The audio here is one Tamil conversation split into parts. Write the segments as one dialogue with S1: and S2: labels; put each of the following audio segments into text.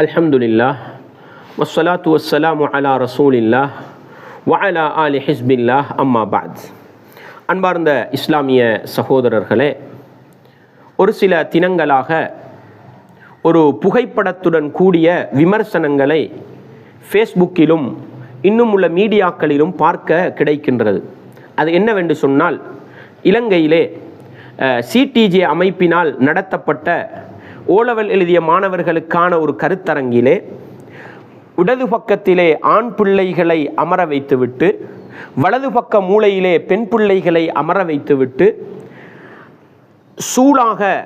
S1: அல்ஹம்துலில்லா வசலாத்து வசலாம் அலா ரசூலில்லா வஅலா ஆலி ஹிஸ்பில்லா அம்மா பாத் அன்பார்ந்த இஸ்லாமிய சகோதரர்களே ஒரு சில தினங்களாக ஒரு புகைப்படத்துடன் கூடிய விமர்சனங்களை ஃபேஸ்புக்கிலும் இன்னும் உள்ள மீடியாக்களிலும் பார்க்க கிடைக்கின்றது. அது என்னவென்று சொன்னால் இலங்கையிலே சிடிஜே அமைப்பினால் நடத்தப்பட்ட ஓலவல் எழுதிய மாணவர்களுக்கான ஒரு கருத்தரங்கிலே இடது பக்கத்திலே ஆண் பிள்ளைகளை அமர வைத்துவிட்டு வலது பக்க மூலையிலே பெண் பிள்ளைகளை அமர வைத்துவிட்டு சூளாக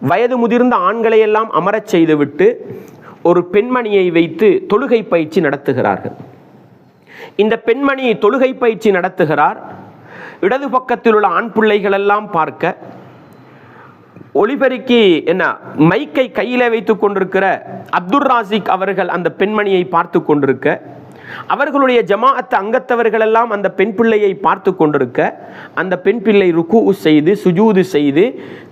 S1: வயது முதிர்ந்த ஆண்களையெல்லாம் அமரச் செய்துவிட்டு ஒரு பெண்மணியை வைத்து தொழுகை பயிற்சி நடத்துகிறார்கள். இந்த பெண்மணி தொழுகை பயிற்சி நடத்துகிறார். இடது பக்கத்தில் உள்ள ஆண் பிள்ளைகளெல்லாம் பார்க்க ஒளிபெருக்கி என்ன மைக்கை கையில வைத்துக் கொண்டிருக்கிற அப்துல் ராசிக் அவர்கள் அந்த பெண்மணியை பார்த்து கொண்டிருக்க அவர்களுடைய ஜமாஅத்து அங்கத்தவர்கள் எல்லாம் அந்த பெண் பிள்ளையை பார்த்து கொண்டிருக்க அந்த பெண் பிள்ளை ருக்கு செய்து சுஜூது செய்து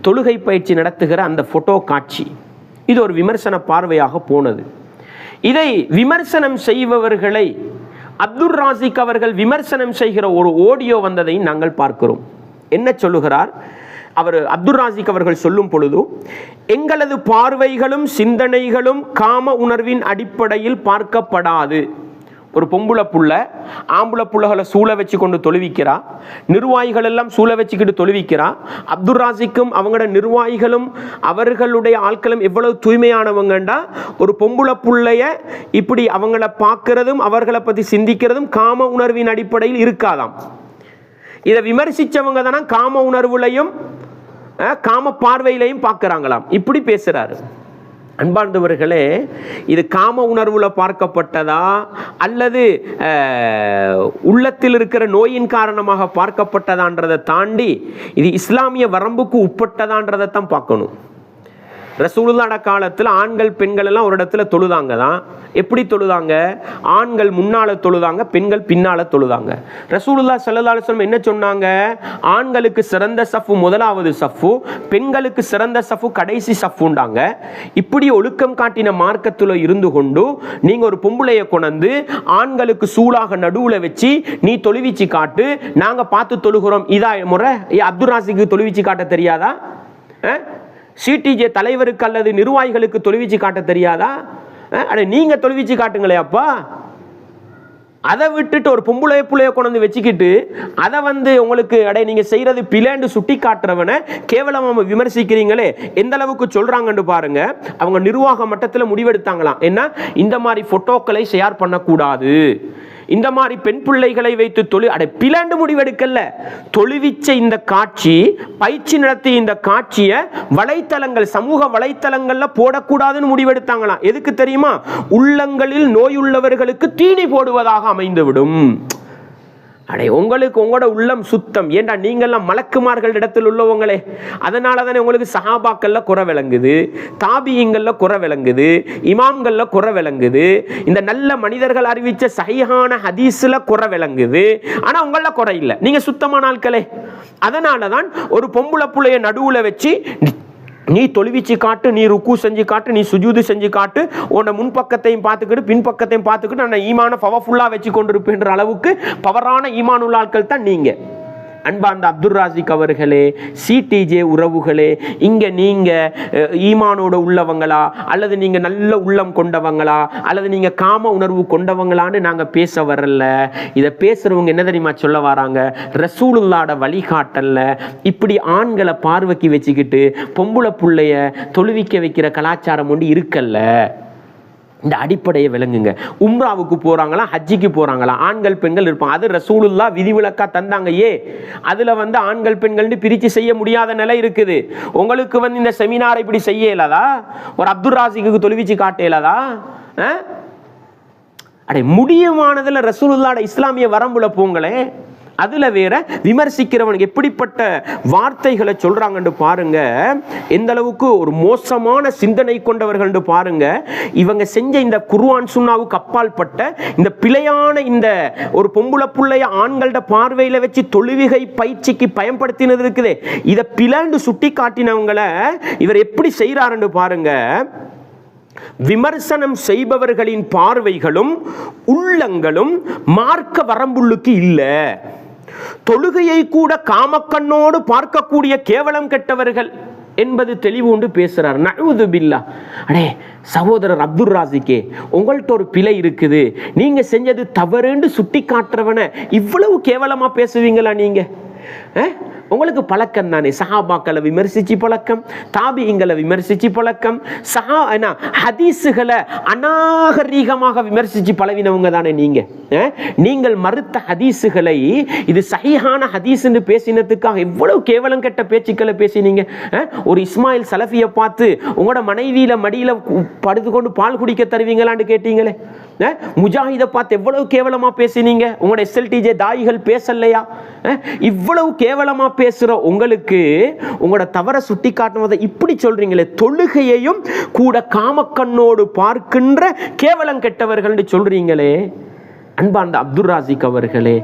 S1: தொழுகை பயிற்சி நடத்துகிற அந்த போட்டோ காட்சி. இது ஒரு விமர்சன பார்வையாக போனது. இதை விமர்சனம் செய்பவர்களை அப்துல் ராசிக் அவர்கள் விமர்சனம் செய்கிற ஒரு ஓடியோ வந்ததை நாங்கள் பார்க்கிறோம். என்ன சொல்லுகிறார்? அவர் அப்துல் ராசிக் அவர்கள் சொல்லும் பொழுது எங்களது பார்வைகளும் சிந்தனைகளும் காம உணர்வின் அடிப்படையில் பார்க்கப்படாது. ஒரு பொம்புளை புள்ள ஆம்புளை புள்ளகளை சூழ வச்சு கொண்டு தொழுவிக்கிறா நிர்வாகிகள் எல்லாம் சூழ வச்சுக்கிட்டு தொழுவிக்கிறா அப்துல் ராசிக்கும் அவங்களோட நிர்வாகிகளும் அவர்களுடைய ஆட்களும் எவ்வளவு தூய்மையானவங்கண்டா ஒரு பொம்புளை புள்ளைய இப்படி அவங்கள பார்க்கறதும் அவர்களை பற்றி சிந்திக்கிறதும் காம உணர்வின் அடிப்படையில் இருக்காதாம். இதை விமர்சித்தவங்க தானே காம உணர்வுலையும் காம பார்வையிலையும் பார்க்குறாங்களாம். இப்படி பேசுகிறாரு அன்பார்ந்தவர்களே இது காம உணர்வில் பார்க்கப்பட்டதா? அல்லது உள்ளத்தில் இருக்கிற நோயின் காரணமாக பார்க்கப்பட்டதான்றதை தாண்டி இது இஸ்லாமிய வரம்புக்கு உட்பட்டதான்றதை தான் பார்க்கணும். ரசூலுல்லாட காலத்தில் ஆண்கள் பெண்கள் எல்லாம் ஒரு இடத்துல தொழுதாங்க தான். எப்படி தொழுதாங்க? ஆண்கள் முன்னால தொழுதாங்க பெண்கள் பின்னால தொழுதாங்க. ரசூலுல்லா சல்லா அலுவலம் என்ன சொன்னாங்க? ஆண்களுக்கு சிறந்த சஃபு முதலாவது சஃபு பெண்களுக்கு சிறந்த சஃபு கடைசி சஃபுண்டாங்க இப்படி ஒழுக்கம் காட்டின மார்க்கத்தில் இருந்து கொண்டு நீங்க ஒரு பொம்பளைய கொண்டு ஆண்களுக்கு சூளாக நடுவுல வச்சு நீ தொழுவிச்சு காட்டு நாங்க பார்த்து தொழுகிறோம். இதா முறை அப்துல் ராசிக்கு தொழுவிச்சு காட்ட தெரியாதா? சிடிஜே தலைவருக்கு அல்லது நிர்வாகிகளுக்கு தொலைவீச்சு காட்ட தெரியாதா? அட நீங்க தொலைவீச்சு காட்டுங்களே அப்பா. அதை விட்டுட்டு ஒரு பொம்புளைய புள்ளைய கொண்டு வந்து வச்சுக்கிட்டு அதை வந்து உங்களுக்கு அடே நீங்க செய்யறது பிளேண்டு சுட்டி காட்டுறவனை கேவலம் விமர்சிக்கிறீங்களே எந்த அளவுக்கு சொல்றாங்கன்னு பாருங்க. அவங்க நிர்வாக மட்டத்தில் முடிவெடுத்தாங்களாம். என்ன இந்த மாதிரி போட்டோக்களை ஷேர் பண்ணக்கூடாது. இந்த மாதிரி பெண் பிள்ளைகளை வைத்து தொழு அடை பிளண்டு முடிவெடுக்கல தொழுவிச்ச இந்த காட்சி பயிற்சி நடத்திய இந்த காட்சியை வலைத்தளங்கள் சமூக வலைத்தளங்கள்ல போடக்கூடாதுன்னு முடிவெடுத்தாங்களாம். எதுக்கு தெரியுமா? உள்ளங்களில் நோயுள்ளவர்களுக்கு தீனி போடுவதாக அமைந்துவிடும். அடே உங்களுக்கு உங்களோட உள்ளம் சுத்தம். ஏண்டா நீங்கள்லாம் மலக்குமார்கள் இடத்தில் உள்ளவங்களே? அதனால தானே உங்களுக்கு சஹாபாக்கள்ல குறை விளங்குது தாபியங்கள்ல குறை விளங்குது இமாம்கள்ல குறை விளங்குது. இந்த நல்ல மனிதர்கள் அறிவிச்ச சகிஹான ஹதீஸ்ல குறை விளங்குது. ஆனா உங்களில் குறை இல்லை. நீங்க சுத்தமான ஆட்களே. அதனால தான் ஒரு பொம்பளை புள்ளைய நடுவுல வச்சு நீ தொழுவிச்சு காட்டு நீ ருக்கு செஞ்சு காட்டு நீ சுஜூது செஞ்சு காட்டு உன்னை முன்பக்கத்தையும் பார்த்துக்கிட்டு பின்பக்கத்தையும் பார்த்துக்கிட்டு நான் ஈமான பவர்ஃபுல்லாக வச்சு கொண்டிருப்பேன்ற அளவுக்கு பவரான ஈமானுள்ள ஆட்கள் தான் நீங்கள் அன்பார்ந்த அப்துல் ராசிக் அவர்களே சிடிஜே உறவுகளே இங்கே நீங்கள் ஈமானோட உள்ளவங்களா அல்லது நீங்கள் நல்ல உள்ளம் கொண்டவங்களா அல்லது நீங்கள் காம உணர்வு கொண்டவங்களான்னு நாங்கள் பேச வரல. இதை பேசுகிறவங்க என்ன தெரியுமா சொல்ல வராங்க? ரசூலுல்லாட வழிகாட்டல்ல. இப்படி ஆண்களை பார்வைக்கு வச்சுக்கிட்டு பொம்பளை பிள்ளைய தொழுவிக்க வைக்கிற கலாச்சாரம் ஒன்று இருக்கல்ல. இந்த அடிப்படையை விளங்குங்க. உம்ராவுக்கு போகிறாங்களா ஹஜ்ஜிக்கு போகிறாங்களா ஆண்கள் பெண்கள் இருப்பாங்க. அது ரசூலுல்லா விதிவிலக்காக தந்தாங்க. ஏ அதில் வந்து ஆண்கள் பெண்கள்னு பிரித்து செய்ய முடியாத நிலை இருக்குது. உங்களுக்கு வந்து இந்த செமினாரை இப்படி செய்ய இல்லாதா ஒரு அப்துல் ராசிக்கு தொழுவிச்சு காட்ட இல்லாதா அடே முடியுமானதில் ரசூலுல்லாட இஸ்லாமிய வரம்புல போங்களே. அதில் வேற விமர்சிக்கிறவனுக்கு எப்படிப்பட்ட வார்த்தைகளை சொல்றாங்கன்னு பாருங்க. எந்த அளவுக்கு ஒரு மோசமான சிந்தனை கொண்டவர்கள் பாருங்க. இவங்க செஞ்ச இந்த குருவான் சுண்ணாவுக்கு அப்பால் பட்ட இந்த பிழையான இந்த ஒரு பொம்புள புள்ளைய ஆண்களோட பார்வையில வச்சு தொழுவிகை பயிற்சிக்கு பயன்படுத்தினது இருக்குதே. இதை பிளாண்டு சுட்டி காட்டினவங்களை இவர் எப்படி செய்கிறாருன்னு பாருங்க. விமர்சனம் செய்பவர்களின் பார்வைகளும் உள்ளங்களும் மார்க்க வரம்புள்ளுக்கு இல்லை. தொழுகையை கூட காமக்கண்ணோடு பார்க்கக்கூடிய கேவலம் கெட்டவர்கள் என்பது தெளிவு உண்டு பேசுறார். நழுவது பில்லா. அடே சகோதரர் அப்துல் ராசிக்கே உங்கள்ட்ட ஒரு பிழை இருக்குது. நீங்க செஞ்சது தவறுன்னு சுட்டி காட்டுறவன இவ்வளவு கேவலமா பேசுவீங்களா நீங்க? உங்களுக்கு பழக்கம் தானே? சஹாபாக்களை விமர்சிச்சு பழக்கம் தாபியங்களை விமர்சிச்சு பழக்கம் சஹா என்ன ஹதீஸுகளை அநாகரீகமாக விமர்சிச்சு பழவினவங்க தானே நீங்க? நீங்கள் மறுத்த ஹதீஸுகளை இது சஹீஹான ஹதீஸ்னு பேசினதுக்காக எவ்வளவு கேவலம் கெட்ட பேச்சுக்களை பேசினீங்க? ஒரு இஸ்மாயில் சலஃபியை பார்த்து உங்களோட மனைவியில மடியில படுத்து கொண்டு பால் குடிக்க தருவீங்களான்னு கேட்டீங்களே? முஜாஹிதை பார்த்து எவ்வளவு கேவலமா பேசினீங்க? உங்களோட எஸ்எல்டிஜே தாயிகள் பேசலையா? இவ்வளவு கேவலமா பேசுற உங்களுக்கு உங்களோட தவற சுட்டி காட்டுவதை இப்படி சொல்றீங்களே தொழுகையையும் கூட காமக்கண்ணோடு பார்க்கின்ற கேவலம் கெட்டவர்கள்னு சொல்றீங்களே. அன்பார்ந்த அப்துல் ராசிக் அவர்களே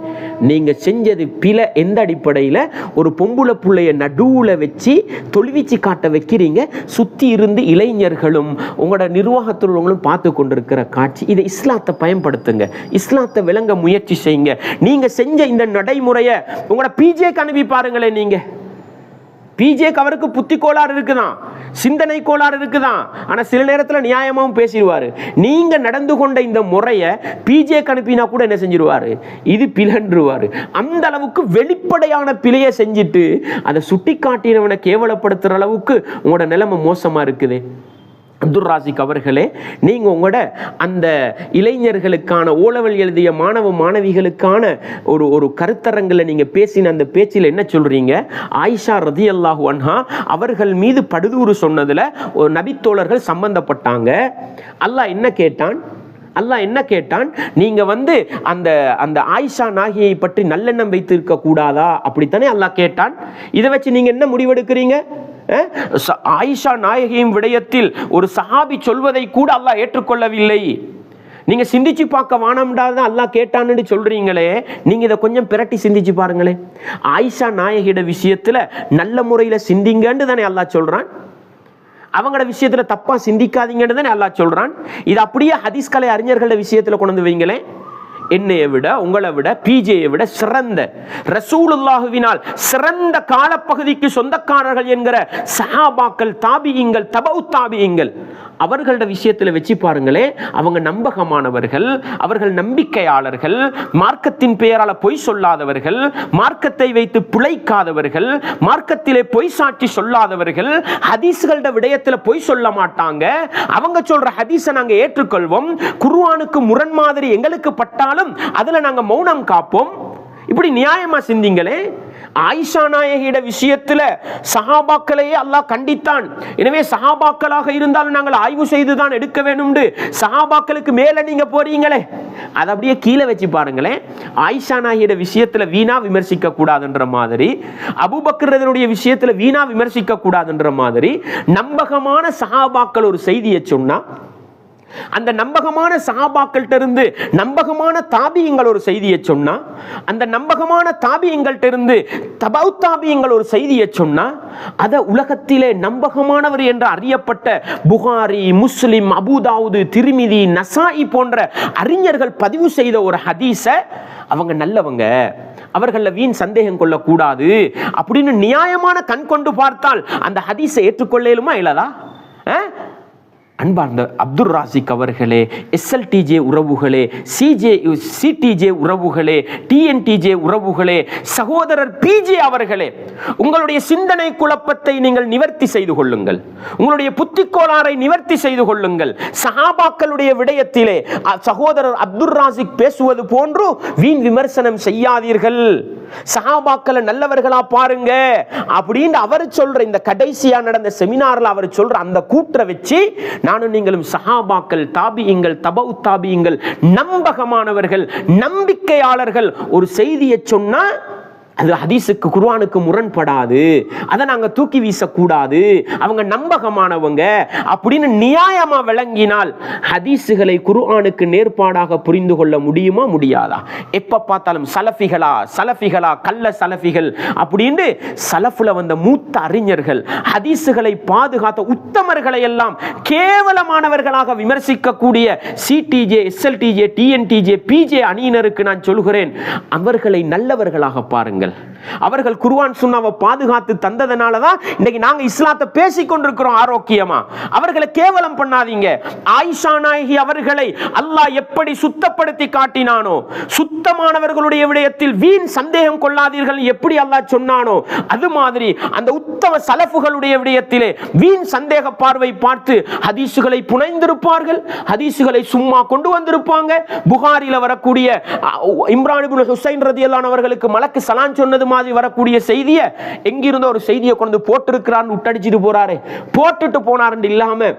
S1: நீங்கள் செஞ்சது பில எந்த அடிப்படையில்? ஒரு பொம்புளை பிள்ளைய நடுவில் வச்சு தொழுவிச்சு காட்ட வைக்கிறீங்க. சுற்றி இருந்து இளைஞர்களும் உங்களோட நிர்வாகத்துள்ளவங்களும் பார்த்து கொண்டிருக்கிற காட்சி இதை இஸ்லாத்தை பயன்படுத்துங்க. இஸ்லாத்தை விளங்க முயற்சி செய்யுங்க. நீங்கள் செஞ்ச இந்த நடைமுறையை உங்களோட பிஜேக்கு அனுப்பி பாருங்களேன் நீங்கள் பிஜேக்கு அவருக்கு புத்தி கோளாறு இருக்குதான். சிந்தனை கோளாறு இருக்குதான். ஆனால் சில நேரத்தில் நியாயமாகவும் பேசிடுவாரு. நீங்கள் நடந்து கொண்ட இந்த முறையை பிஜேக்கு அனுப்பினா கூட என்ன செஞ்சிருவார்? இது பிளன்றுவாரு. அந்த அளவுக்கு வெளிப்படையான பிழையை செஞ்சுட்டு அதை சுட்டி காட்டினவனை கேவலப்படுத்துகிற அளவுக்கு உங்களோட நிலைமை மோசமாக இருக்குது. அப்துல் ராசிக் அவர்களே நீங்க உங்களோட அந்த இளைஞர்களுக்கான ஓலவல் எழுதிய மாணவ மாணவிகளுக்கான ஒரு ஒரு கருத்தரங்களை நீங்க பேசின அந்த பேச்சில் என்ன சொல்றீங்க? ஆயிஷா ரதி அல்லாஹு அன்ஹா அவர்கள் மீது படுதூறு சொன்னதுல ஒரு நபித்தோழர்கள் சம்பந்தப்பட்டாங்க. அல்லாஹ் என்ன கேட்டான்? அல்லாஹ் என்ன கேட்டான்? நீங்க வந்து அந்த அந்த ஆயிஷா நாகியை பற்றி நல்லெண்ணம் வைத்திருக்க கூடாதா அப்படித்தானே அல்லாஹ் கேட்டான். இதை வச்சு நீங்க என்ன முடிவெடுக்கிறீங்க? ஆயிஷா நாயகியின் விடயத்தில் ஒரு சஹாபி சொல்வதை கூட அல்லாஹ் ஏற்றுக்கொள்ளவில்லை. நீங்கள் சிந்திச்சு பார்க்க வானம்டாத அல்லாஹ் கேட்டான்னு சொல்கிறீங்களே நீங்கள் இதை கொஞ்சம் பிரட்டி சிந்திச்சு பாருங்களேன். ஆயிஷா நாயகியோட விஷயத்தில் நல்ல முறையில் சிந்திங்கன்னு தானே அல்லாஹ் சொல்கிறான் அவங்களோட விஷயத்தில் தப்பாக சிந்திக்காதீங்கன்னு தானே அல்லாஹ் சொல்கிறான் இது அப்படியே ஹதீஸ் கலை அறிஞர்களோட விஷயத்தில் கொண்டு வந்து வைங்களேன். என்னையை விட உங்களை விட பிஜேயை விட சிறந்த ரசூலுல்லாஹுவினால் சிறந்த காலப்பகுதிக்கு சொந்தக்காரர்கள் என்கிற சஹாபாக்கள் தாபியங்கள் தபவு தாபியங்கள் அவர்களோட விஷயத்தில் வச்சு பாருங்களேன் அவங்க நம்பகமானவர்கள் அவர்கள் நம்பிக்கையாளர்கள் மார்க்கத்தின் பெயரால பொய் சொல்லாதவர்கள் மார்க்கத்தை வைத்து பிழைக்காதவர்கள் மார்க்கத்திலே பொய் சாட்சி சொல்லாதவர்கள் ஹதீஸ்களோட விடயத்தில் பொய் சொல்ல மாட்டாங்க. அவங்க சொல்ற ஹதீஸை நாங்க ஏற்றுக்கொள்வோம். குருவானுக்கு முரண் மாதிரி எங்களுக்கு இருந்தாலும் அதுல நாங்க மௌனம் காப்போம். இப்படி நியாயமா சிந்திங்களே. ஆயிஷா நாயகியிட விஷயத்துல சஹாபாக்களையே அல்லாஹ் கண்டித்தான். எனவே சஹாபாக்களாக இருந்தாலும் நாங்கள் ஆய்வு செய்து தான் எடுக்க வேணும்னு சஹாபாக்களுக்கு மேல நீங்க போறீங்களே. அதை அப்படியே கீழே வச்சு பாருங்களேன். ஆயிஷா நாயகியோட விஷயத்துல வீணா விமர்சிக்க கூடாதுன்ற மாதிரி அபுபக்கரதனுடைய விஷயத்துல வீணா விமர்சிக்க கூடாதுன்ற மாதிரி நம்பகமான சஹாபாக்கள் ஒரு செய்தியை சொன்னா அந்த நம்பகமான சஹாபாக்கள்ட்ட இருந்து நம்பகமான தாபியங்கள் ஒரு செய்தியை சொன்னா அந்த நம்பகமான தாபியங்கள்ட்ட இருந்து தபவு தாபியங்கள் ஒரு செய்தியை சொன்னா அத உலகத்திலே நம்பகமானவர் என்று அறியப்பட்ட புகாரி முஸ்லிம் அபுதாவுது திருமிதி நசாயி போன்ற அறிஞர்கள் பதிவு செய்த ஒரு ஹதீச அவங்க நல்லவங்க. அவர்கள வீண் சந்தேகம் கொள்ளக்கூடாது. அப்படின்னு நியாயமான கண் கொண்டு பார்த்தால் அந்த ஹதீஸை ஏற்றுக்கொள்ளலுமா இல்லதா? அன்பார்ந்த அப்துல் ராசிக் அவர்களே எஸ்எல்டிஜே உறவுகளே சிஜே சிடிஜே உறவுகளே டிஎன்டிஜே உறவுகளே சகோதரர் பிஜே அவர்களே உங்களுடைய சிந்தனை குழப்பத்தை நீங்கள் நிவர்த்தி செய்து கொள்ளுங்கள். உங்களுடைய புத்தி கோளாறை நிவர்த்தி செய்து கொள்ளுங்கள். சஹாபாக்களுடைய விடயத்திலே சகோதரர் அப்துல் ராசிக் பேசுவது போன்று வீண் விமர்சனம் செய்யாதீர்கள். சஹாபாக்களை நல்லவர்களா பாருங்க. அப்படின்னு அவர் சொல்ற இந்த கடைசியா நடந்த செமினார்ல அவர் சொல்ற அந்த கூற்றை வச்சு நானும் நீங்களும் சஹாபாக்கள் தாபியங்கள் தபவு தாபியங்கள் நம்பகமானவர்கள் நம்பிக்கையாளர்கள். ஒரு செய்தியை சொன்னா அது ஹதீஸுக்கு குர்வானுக்கு முரண்படாது. அதை நாங்க தூக்கி வீசக்கூடாது. அவங்க நம்பகமானவங்க. அப்படின்னு நியாயமா விளங்கினால் ஹதீஸுகளை குர்ஆனுக்கு நேர்பாடாக புரிந்து கொள்ள முடியுமா முடியாதா? எப்ப பார்த்தாலும் சலஃபிகளா சலஃபிகளா கள்ள சலஃபிகள் அப்படின்னு சலஃபுல வந்த மூத்த அறிஞர்கள் ஹதீஸுகளை பாதுகாத்த உத்தமர்களை எல்லாம் கேவலமானவர்களாக விமர்சிக்கக்கூடிய சிடிஜே எஸ்எல்டிஜே டிஎன்டிஜே பிஜே அணியினருக்கு நான் சொல்கிறேன் அவர்களை நல்லவர்களாக பாருங்கள் அவர்கள் குர்ஆன் சுண்ணாவை பாதுகாத்து தந்ததனால தான் இன்னைக்கு நாங்க இஸ்லாத்தை பேசிக் கொண்டிருக்கிறோம் ஆரோக்கியமா? அவர்களை கேவலம் பண்ணாதீங்க. ஆயிஷா நாயகி அவர்களை அல்லாஹ் எப்படி சுத்தப்படுத்தி காட்டினானோ சுத்தமானவர்களுடைய விடயத்தில் வீண் சந்தேகம் கொள்ளாதீர்கள் எப்படி அல்லாஹ் சொன்னானோ அது மாதிரி அந்த உத்தம சலஃபுகளுடைய விடயத்திலே வீண் சந்தேக பார்வை பார்த்து ஹதீசுகளை புனைந்திருப்பார்கள். ஹதீசுகளை சும்மா கொண்டு வந்திருப்பாங்க. புகாரில வரக்கூடிய அ, இம்ரான் ஹுசைன் ரதியல்லான் அவர்களுக்கு மலக்கு சலான் சொன்னது மாதிரி வரக்கூடிய செய்தியை எங்கிருந்தோ ஒரு செய்தியை கொண்டு போட்டிருக்கிறான்னு விட்டடிச்சிட்டு போறாரு. போட்டுட்டு போனாருன்னு இல்லாம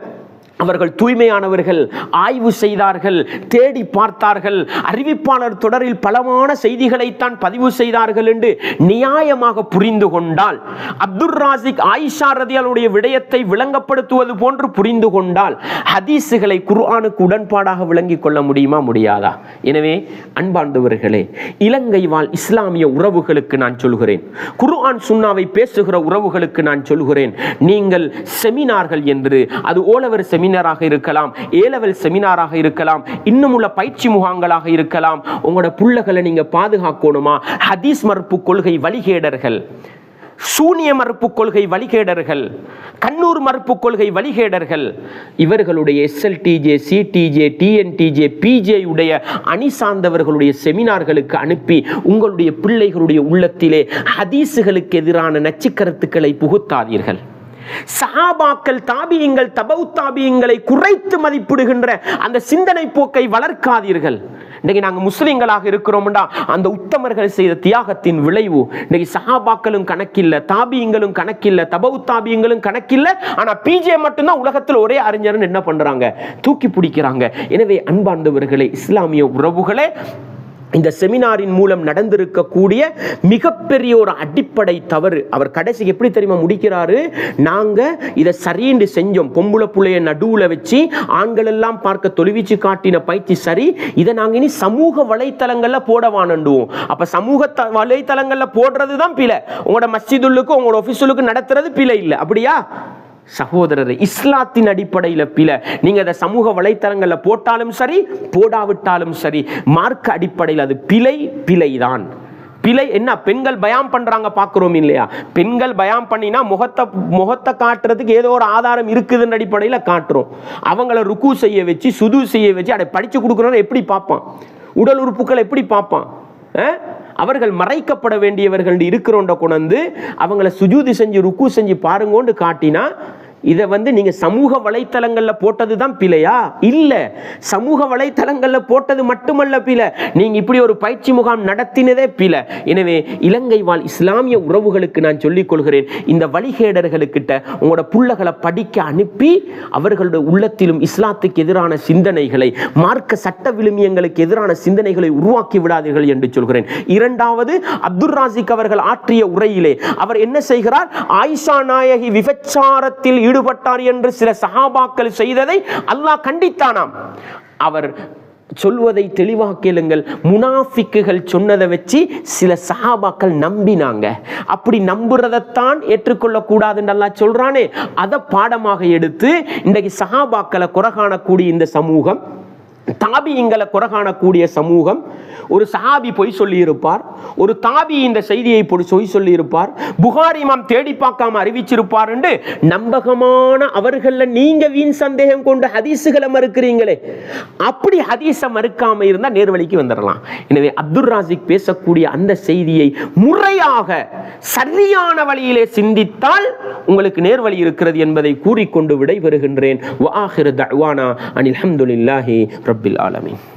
S1: அவர்கள் தூய்மையானவர்கள் ஆய்வு செய்தார்கள் தேடி பார்த்தார்கள் அறிவிப்பாளர் தொடரில் பலமான செய்திகளைத்தான் பதிவு செய்தார்கள் என்று நியாயமாக புரிந்து கொண்டால் அப்துல் ராசிக் ஆயிஷா ரதியாளுடைய விடயத்தை விளங்கப்படுத்துவது போன்று புரிந்து கொண்டால் ஹதீஸுகளை குர்ஆனுக்கு உடன்பாடாக விளங்கிக் கொள்ள முடியுமா முடியாதா? எனவே அன்பார்ந்தவர்களே இலங்கை வாழ் இஸ்லாமிய உறவுகளுக்கு நான் சொல்கிறேன். குர்ஆன் சுன்னாவை பேசுகிற உறவுகளுக்கு நான் சொல்கிறேன். நீங்கள் செமினார்கள் என்று அது ஓலவர் செமினாராக இருக்கலாம் ஏலவல் செமினாராக இருக்கலாம் இன்னும் உள்ள பயிற்சி முகாங்களாக இருக்கலாம். உங்களோட புள்ளகளை நீங்க பாதுகாக்கணுமா? ஹதீஸ் மறுப்பு கொள்கை வழிகேடர்கள் சூனிய மறுப்பு கொள்கை வழிகேடர்கள் கண்ணூர் மறுப்பு கொள்கை வழிகேடர்கள் இவர்களுடைய எஸ்எல்டிஜே சிடிஜே டிஎன்டிஜே பிஜே உடைய அணி சார்ந்தவர்களுடைய செமினார்களுக்கு அனுப்பி உங்களுடைய பிள்ளைகளுடைய உள்ளத்திலே ஹதீஸுகளுக்கு எதிரான நச்சுக்கருத்துக்களை புகுத்தாதீர்கள். சஹாபாக்கள் தாபியங்கள் தபவு தாபியங்களை குறைத்து மதிப்பிடுகின்ற அந்த சிந்தனை போக்கை வளர்க்காதீர்கள். இன்னைக்கு நாங்க முஸ்லிம்களாக இருக்கிறோம்டா அந்த உத்தமர்கள் செய்த தியாகத்தின் விளைவு. இன்னைக்கு சஹாபாக்களும் கணக்கில்ல தாபியங்களும் கணக்கில்ல தபவு தாபியங்களும் கணக்கில்ல ஆனா பிஜே மட்டும்தான் உலகத்தில் ஒரே அறிஞர்னு என்ன பண்றாங்க? தூக்கி பிடிக்கிறாங்க. எனவே அன்பாண்டவர்களே இஸ்லாமிய உறவுகளே இந்த செமினாரின் மூலம் நடந்திருக்கக்கூடிய மிகப்பெரிய ஒரு அடிப்படை தவறு. அவர் கடைசி எப்படி தெரியுமா முடிக்கிறாரு? நாங்க இதை சரின்னு செஞ்சோம். பொம்புளை புள்ளைய நடுவுல வச்சு ஆண்கள் எல்லாம் பார்க்க தொலைவீச்சு காட்டின பயிற்சி சரி. இதை நாங்க இனி சமூக வலைத்தளங்கள்ல போட வானண்டுவோம் அப்ப சமூக த- வலைத்தளங்கள்ல போடுறது தான் பிழை. உங்களோட மஸ்ஜிதுல்லுக்கு உங்களோட ஆஃபீஸுலுக்கு நடத்துறது பிழை இல்லை. அப்படியா? சகோதரர் இஸ்லாத்தின் அடிப்படையில் பில நீங்க அதை சமூக வலைத்தளங்களில் போட்டாலும் சரி போடாவிட்டாலும் சரி மார்க்க அடிப்படையில் அது பிழை பிழைதான். பிழை என்ன? பெண்கள் பயாம் பண்றாங்க பார்க்குறோம் இல்லையா? பெண்கள் பயாம் பண்ணினா முகத்தை முகத்தை காட்டுறதுக்கு ஏதோ ஒரு ஆதாரம் இருக்குதுன்னு அடிப்படையில் காட்டுறோம். அவங்கள ருக்கு செய்ய வச்சு சுது செய்ய வச்சு அதை படிச்சு கொடுக்குறோன்னு எப்படி பார்ப்பான்? உடல் உறுப்புகள் எப்படி பார்ப்பான்? அவர்கள் மறைக்கப்பட வேண்டியவர்கள் இருக்கிறோண்ட கொண்டு அவங்கள சுஜூதி செஞ்சு ருக்கு செஞ்சு பாருங்கோண்டு காட்டினா இதை வந்து நீங்க சமூக வலைத்தளங்கள்ல போட்டது தான் பிழையா? இல்ல சமூக வலைத்தளங்கள்ல போட்டது மட்டுமல்ல பிழை. நீங்க இப்படி ஒரு பயிற்சி முகாம் நடத்தினதே பிழை. எனவே இலங்கை வாழ் இஸ்லாமிய உறவுகளுக்கு நான் சொல்லிக் கொள்கிறேன் இந்த வழிகேடர்களுக்கிட்ட உங்களோட புள்ளகளை படிக்க அனுப்பி அவர்களுடைய உள்ளத்திலும் இஸ்லாத்துக்கு எதிரான சிந்தனைகளை மார்க்க சட்ட விழுமியங்களுக்கு எதிரான சிந்தனைகளை உருவாக்கி விடாதீர்கள் என்று சொல்கிறேன். இரண்டாவது அப்துல் ராசிக் அவர்கள் ஆற்றிய உரையிலே அவர் என்ன செய்கிறார்? ஆயிஷா நாயகி விபச்சாரத்தில் ஈடுபட்டார் என்று சில சஹாபாக்கள் செய்ததை அல்லாஹ் கண்டித்தானாம். அவர் சொல்வதை தெளிவாக கேளுங்கள். முனாஃபிக்குகள் சொன்னதை வச்சு சில சஹாபாக்கள் நம்பினாங்க. அப்படி நம்புறதைத்தான் ஏற்றுக்கொள்ளக்கூடாதுன்னு நல்லா சொல்றானே. அதை பாடமாக எடுத்து இன்றைக்கு சஹாபாக்களை குறை காணக்கூடிய இந்த சமூகம் தாபியங்களை குறை காணக்கூடிய சமூகம் ஒரு சஹாபி பொய் சொல்லியிருப்பார் ஒரு தாபி இந்த செய்தியை பொய் சொல்லியிருப்பார் புகாரி இமாம் தேடி பார்க்காம அறிவிச்சிருப்பார் என்று நம்பகமான அவர்களில் நீங்க வீண் சந்தேகம் கொண்டு ஹதீஸுகளை மறுக்கிறீங்களே. அப்படி ஹதீஸை மறுக்காம இருந்தால் நேர்வழிக்கு வந்துடலாம். எனவே அப்துல் ராசிக் பேசக்கூடிய அந்த செய்தியை முறையாக சரியான வழியிலே சிந்தித்தால் உங்களுக்கு நேர்வழி இருக்கிறது என்பதை கூறிக்கொண்டு விடைபெறுகின்றேன். வாஹிரு தஅவானா அனில் அஹமதுல்லாஹி رب العالمين.